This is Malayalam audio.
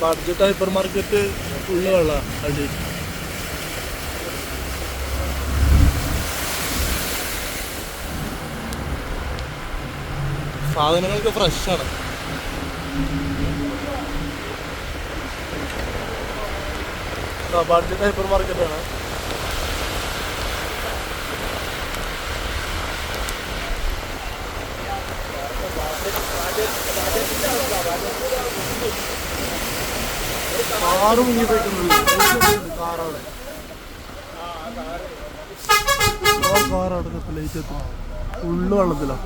ബഡ്ജറ്റ് ഹൈപ്പർ മാർക്കറ്റ് ഉള്ള വെള്ളമാണ് അടി. സാധനങ്ങളൊക്കെ ഫ്രഷാണ് ബഡ്ജറ്റ് ഹൈപ്പർ മാർക്കറ്റാണ് കാറ് മുങ്ങി പോയിട്ടുണ്ട് കാറവിടെ കാർ അവിടെ ലൈറ്റ് എത്തും. ഉള്ളു വെള്ളത്തിലാണ്